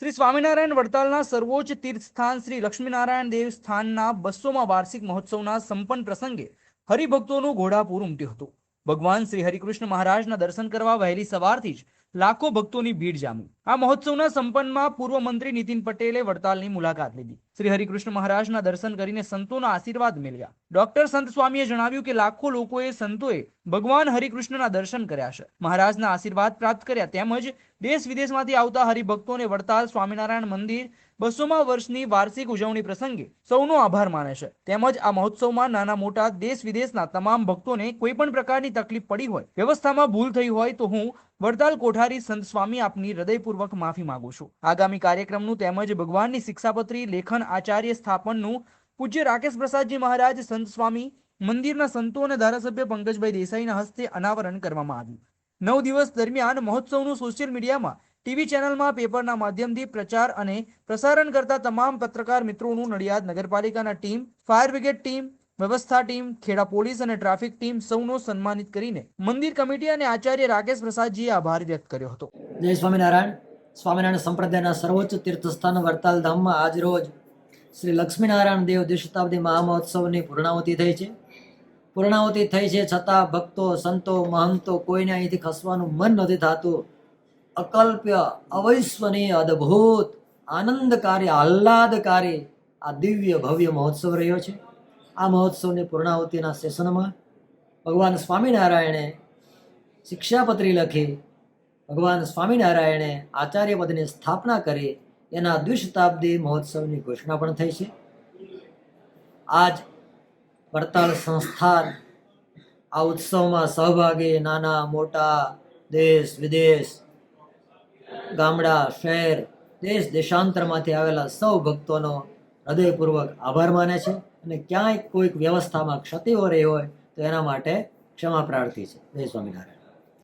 શ્રી સ્વામિનારાયણ વડતાલના સર્વોચ્ચ તીર્થસ્થાન શ્રી લક્ષ્મીનારાયણ દેવ સ્થાનના બસોમાં વાર્ષિક મહોત્સવના સંપન્ન પ્રસંગે હરિભક્તોનું ઘોડાપૂર ઉમટ્યું હતું. ભગવાન શ્રી હરિકૃષ્ણ મહારાજના દર્શન કરવા વહેલી સવારથી જ લાખો ભક્તોની ભીડ જામી. આ મહોત્સવના સંપન્નમાં પૂર્વ મંત્રી નીતિન પટેલે વડતાલની મુલાકાત લીધી. શ્રી હરિકૃષ્ણ મહારાજના દર્શન કરીને સંતોના આશીર્વાદ મેળવ્યા. ડોક્ટર સંત સ્વામીએ જણાવ્યું કે લાખો લોકોએ સંતોએ ભગવાન હરિકૃષ્ણના દર્શન કર્યા છે. મહારાજના આશીર્વાદ પ્રાપ્ત કર્યા તેમજ દેશ વિદેશમાંથી આવતા હરિભક્તોને વડતાલ સ્વામિનારાયણ મંદિર બસોમાં વર્ષની વાર્ષિક ઉજવણી પ્રસંગે સૌનો આભાર માને છે. તેમજ આ મહોત્સવમાં નાના મોટા દેશ વિદેશના તમામ ભક્તોને કોઈ પણ પ્રકારની તકલીફ પડી હોય, વ્યવસ્થામાં ભૂલ થઈ હોય તો હું વડતાલ કોઠારી સંત સ્વામી આપની હૃદયપૂર્વક માફી માંગુ છું. આગામી કાર્યક્રમનું તેમજ ભગવાનની શિક્ષાપત્રી લેખન આચાર્ય સ્થાપનનું પૂજ્ય રાકેશ પ્રસાદજી મહારાજ, સંત સ્વામી, મંદિરના સંતો અને ધારાસભ્ય પંકજભાઈ દેસાઈના હસ્તે અનાવરણ કરવામાં આવ્યું. નવ દિવસ દરમિયાન મહોત્સવનું સોશિયલ મીડિયામાં, ટીવી ચેનલમાં, પેપરના માધ્યમથી પ્રચાર અને પ્રસારણ કરતા તમામ પત્રકાર મિત્રોનું નડિયાદ નગરપાલિકાના ટીમ, ફાયર બ્રિગેડ ટીમ વ્યવસ્થા ટીમ, ખેડા પોલીસ અને ટ્રાફિક ટીમ સૌનો સન્માનિત કરીને મંદિર કમિટી અને આચાર્ય રાકેશ પ્રસાદજીએ આભાર વ્યક્ત કર્યો હતો. જય સ્વામિનારાયણ. સ્વામિનારાયણ સંપ્રદાયના સર્વોચ્ચ તીર્થસ્થાન વડતાલ ધામમાં આજ રોજ શ્રી લક્ષ્મીનારાયણ દેવ દ્વિશતાબ્દી મહામહોત્સવની પૂર્ણાવતિ થઈ છે. પૂર્ણાવતિ થઈ છે છતાં ભક્તો, સંતો, મહંતો કોઈને અહીંથી ખસવાનું મન નથી થતું. અકલ્પ્ય, અવૈશ્વનીય, અદ્ભુત, આનંદકારી, આહ્લાદકારી આ દિવ્ય ભવ્ય મહોત્સવ રહ્યો છે. આ મહોત્સવની પૂર્ણાહુતિના સેશનમાં ભગવાન સ્વામિનારાયણે શિક્ષાપત્રી લખી ભગવાન સ્વામિનારાયણે આચાર્ય પદની સ્થાપના કરી એના દ્વિશતાબ્દી મહોત્સવની ઘોષણા પણ થઈ છે. આજ વડતાલ સંસ્થાન આ ઉત્સવમાં સહભાગી નાના, મોટા દેશ, વિદેશ, ગામડા, શહેર, દેશ, દેશાંતરમાંથી આવેલા સૌ ભક્તોનો હૃદયપૂર્વક આભાર માને છે અને ક્યાંય કોઈક વ્યવસ્થામાં ક્ષતિઓ રહી હોય તો એના માટે ક્ષમા પ્રાર્થી છે. જય સ્વામિનારાયણ.